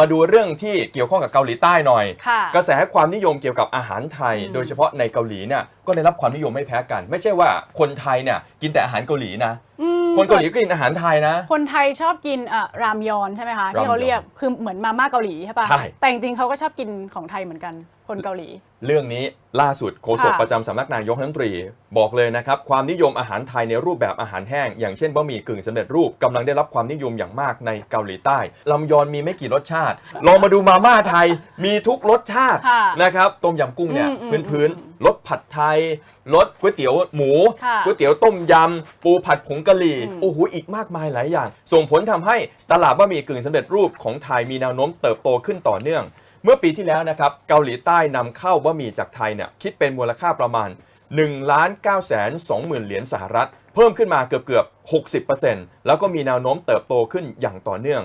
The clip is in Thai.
มาดูเรื่องที่เกี่ยวข้องกับเกาหลีใต้หน่อย ค่ะ กระแสความนิยมเกี่ยวกับอาหารไทยอืมโดยเฉพาะในเกาหลีเนี่ยก็ได้รับความนิยมไม่แพ้กัน ไม่ใช่ว่าคนไทยเนี่ยกินแต่อาหารเกาหลีนะ อืมคนเกาหลีก็กินอาหารไทยนะ คนไทยชอบกินอะรามยอนใช่ไหมคะรามยอนที่เขาเรียกคือเหมือนมาม่าเกาหลีใช่ปะใช่ แต่จริงๆเขาก็ชอบกินของไทยเหมือนกัน คนเกาหลี เรื่องนี้ ล่าสุดโฆษกค่ะประจำสำนักนายกรัฐมนตรี บอกเลยนะครับ ความนิยมอาหารไทยในรูปแบบอาหารแห้ง อย่างเช่นบะหมี่กึ่งสำเร็จรูปกำลังได้รับความนิยมอย่างมากในเกาหลีใต้ลำยอนมีไม่กี่รสชาติ ลองมาดูมาม่าไทยมีทุกรสชาติค่ะนะครับต้มยำกุ้งเนี่ยอืมอืมพื้นๆรสผัดไทยรสก๋วยเตี๋ยวหมูค่ะก๋วยเตี๋ยวต้มยำปูผัดผงกะหรี่อืมโอ้โหอีกมากมายหลายอย่าง ส่งผลทำให้ตลาดบะหมี่กึ่งสำเร็จรูปของไทยมีแนวโน้มเติบโตขึ้นต่อเนื่อง เมื่อปีที่แล้วนะครับเกาหลีใต้นำเข้าบะหมี่จากไทยเนี่ยคิดเป็นมูลค่าประมาณ1ล้าน9แสน2หมื่นเหรียญสหรัฐ เพิ่มขึ้นมาเกือบเกือบ 60%แล้วก็มีแนวโน้มเติบโตขึ้นอย่างต่อเนื่อง